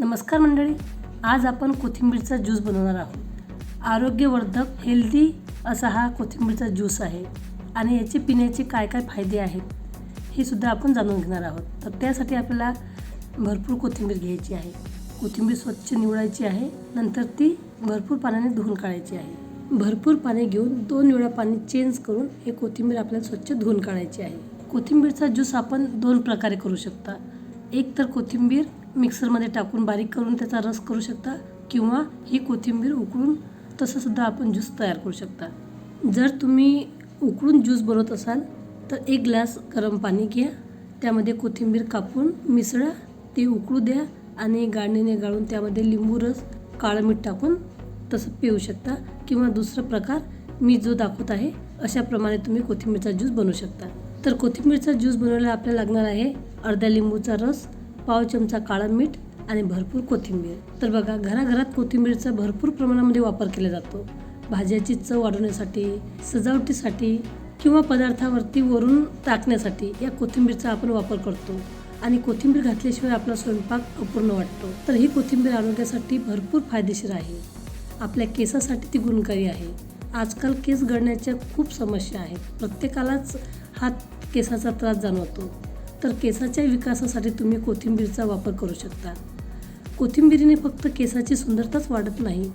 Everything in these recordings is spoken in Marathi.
नमस्कार मंडळी आज आपण कोथिंबीरचा ज्यूस बनवणार आहोत. आरोग्यवर्धक हेल्दी असा हा कोथिंबीरचा ज्यूस आहे आणि याचे पिण्याचे काय काय फायदे आहेत हे सुद्धा आपण जाणून घेणार आहोत. तर त्यासाठी आपल्याला भरपूर कोथिंबीर घ्यायची आहे. कोथिंबीर स्वच्छ निवडायची आहे नंतर ती भरपूर पाण्याने धुवून काढायची आहे. भरपूर पाणी घेऊन दोन वेळा पाणी चेंज करून हे कोथिंबीर आपल्याला स्वच्छ धुवून काढायची आहे. कोथिंबीरचा ज्यूस आपण दोन प्रकारे करू शकता. एक तर कोथिंबीर मिक्सरमध्ये टाकून बारीक करून त्याचा रस करू शकता किंवा ही कोथिंबीर उकळून तसंसुद्धा आपण ज्यूस तयार करू शकता. जर तुम्ही उकळून ज्यूस बनवत असाल तर एक ग्लास गरम पाणी घ्या त्यामध्ये कोथिंबीर कापून मिसळा ते उकळू द्या आणि गाळणीने गाळून त्यामध्ये लिंबू रस काळं मीठ टाकून तसं पिऊ शकता किंवा दुसरा प्रकार मी जो दाखवत आहे अशाप्रमाणे तुम्ही कोथिंबीरचा ज्यूस बनवू शकता. तर कोथिंबीरचा ज्यूस बनवायला आपल्याला लागणार आहे अर्ध्या लिंबूचा रस पाव चमचा काळा मीठ आणि भरपूर कोथिंबीर. तर बघा घराघरात कोथिंबीरचा भरपूर प्रमाणामध्ये वापर केला जातो. भाज्याची चव वाढवण्यासाठी सजावटीसाठी किंवा पदार्थावरती वरून टाकण्यासाठी या कोथिंबीरचा आपण वापर करतो. आणि कोथिंबीर घातल्याशिवाय आपला स्वयंपाक अपूर्ण वाटतो. तर ही कोथिंबीर आरोग्यासाठी भरपूर फायदेशीर आहे. आपल्या केसासाठी ती गुणकारी आहे. आजकाल केस गळण्याच्या खूप समस्या आहेत. प्रत्येकालाच हा केसाचा त्रास जाणवतो तर केसाच्या विकासासाठी तुम्ही कोथिंबीरचा वापर करू शकता. कोथिंबीरीने फक्त केसाची सुंदरताच वाढत नाही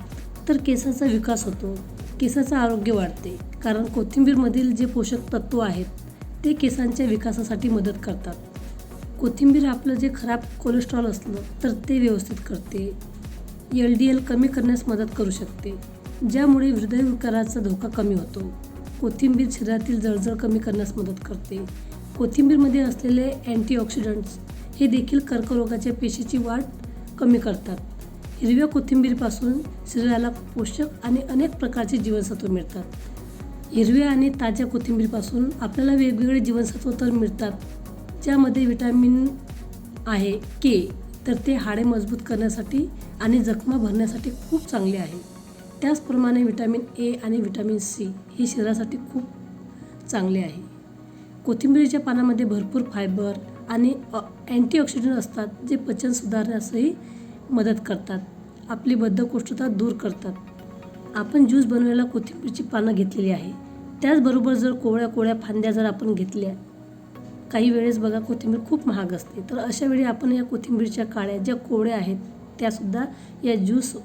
तर केसाचा विकास होतो केसाचं आरोग्य वाढते कारण कोथिंबीरमधील जे पोषक तत्त्व आहेत ते केसांच्या विकासासाठी मदत करतात. कोथिंबीर आपलं जे खराब कोलेस्ट्रॉल असलं तर ते व्यवस्थित करते. एल डी एल कमी करण्यास मदत करू शकते ज्यामुळे हृदयविकाराचा धोका कमी होतो. कोथिंबीर शरीरातील जळजळ कमी करण्यास मदत करते. कोथिंबीरमध्ये असलेले अँटीऑक्सिडंट्स हे देखील कर्करोगाच्या पेशीची वाढ कमी करतात. हिरव्या कोथिंबीरपासून शरीराला पोषक आणि अनेक प्रकारचे जीवनसत्व मिळतात. हिरव्या आणि ताज्या कोथिंबीरपासून आपल्याला वेगवेगळे जीवनसत्व तर मिळतात ज्यामध्ये विटॅमिन आहे के तर ते हाडे मजबूत करण्यासाठी आणि जखमा भरण्यासाठी खूप चांगले आहे. त्याचप्रमाणे विटॅमिन ए आणि विटॅमिन सी हे शरीरासाठी खूप चांगले आहे. कोथिंबीरीच्या पानामध्ये भरपूर फायबर आणि अँटीऑक्सिडंट असतात जे पचन सुधारण्यासही मदत करतात. आपली बद्धकोष्ठता दूर करतात. आपण ज्यूस बनवायला कोथिंबीरची पानं घेतलेली आहे. त्याचबरोबर जर कोवळ्या कोवळ्या फांद्या जर आपण घेतल्या काही वेळेस बघा कोथिंबीर खूप महाग असते. तर अशा वेळी आपण या कोथिंबीरच्या काळ्या ज्या कोवळ्या आहेत त्यासुद्धा या ज्यूस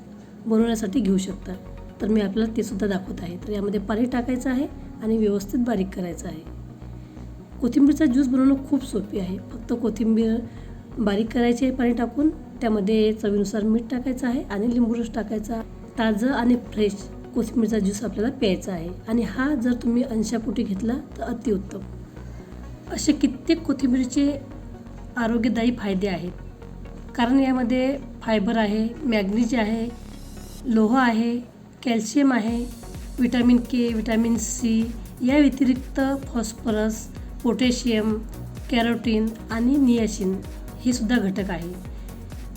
बनवण्यासाठी घेऊ शकता. तर मी आपल्याला ते सुद्धा दाखवत आहे. तर यामध्ये पाणी टाकायचं आहे आणि व्यवस्थित बारीक करायचं आहे. कोथिंबीरचा ज्यूस बनवणं खूप सोपी आहे. फक्त कोथिंबीर बारीक करायची आहे पाणी टाकून. त्यामध्ये चवीनुसार मीठ टाकायचं आहे आणि लिंबू रस टाकायचा. ताजं आणि फ्रेश कोथिंबीरचा ज्यूस आपल्याला प्यायचा आहे. आणि हा जर तुम्ही अंशापोटी घेतला तर अतिउत्तम. असे कित्येक कोथिंबीरचे आरोग्यदायी फायदे आहेत. कारण यामध्ये फायबर आहे मॅग्नीज आहे लोह आहे कॅल्शियम आहे विटॅमिन के विटॅमिन सी या व्यतिरिक्त फॉस्फरस पोटॅशियम कॅरोटीन आणि नियाशिन हे सुद्धा घटक आहे.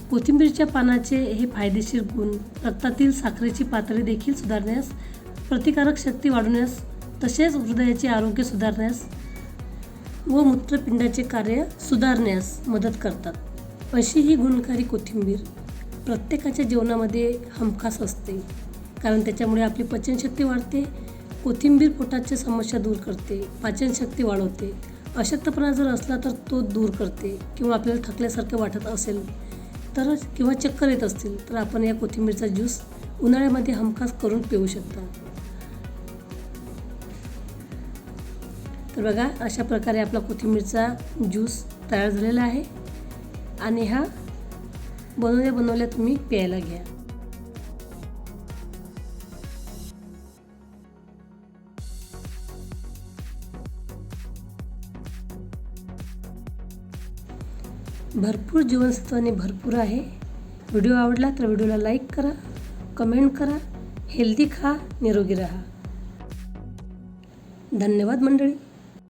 कोथिंबीरच्या पानाचे हे फायदेशीर गुण रक्तातील साखरेची पातळी देखील सुधारण्यास प्रतिकारक शक्ती वाढवण्यास तसेच हृदयाचे आरोग्य सुधारण्यास व मूत्रपिंडाचे कार्य सुधारण्यास मदत करतात. अशी ही गुणकारी कोथिंबीर प्रत्येकाच्या जीवनामध्ये हमखास असते. कारण त्याच्यामुळे आपली पचनशक्ती वाढते कोथिंबीर पोटाच्या समस्या दूर करते पाचनशक्ती वाढवते. अशक्तपणा जर असला तर तो दूर करते किंवा आपल्याला थकल्यासारखं वाटत असेल तर किंवा चक्कर येत असतील तर आपण या कोथिंबीरचा ज्यूस उन्हाळ्यामध्ये हमखास करून पिऊ शकता. तर बघा अशा प्रकारे आपला कोथिंबीरचा ज्यूस तयार झालेला आहे. आणि हा बनवल्या बनवल्या तुम्ही प्यायला घ्या. भरपूर जीवनसत्वाने भरपूर आहे. व्हिडिओ आवडला तर व्हिडिओला लाईक करा कमेंट करा हेल्दी खा निरोगी राहा. धन्यवाद मंडळी.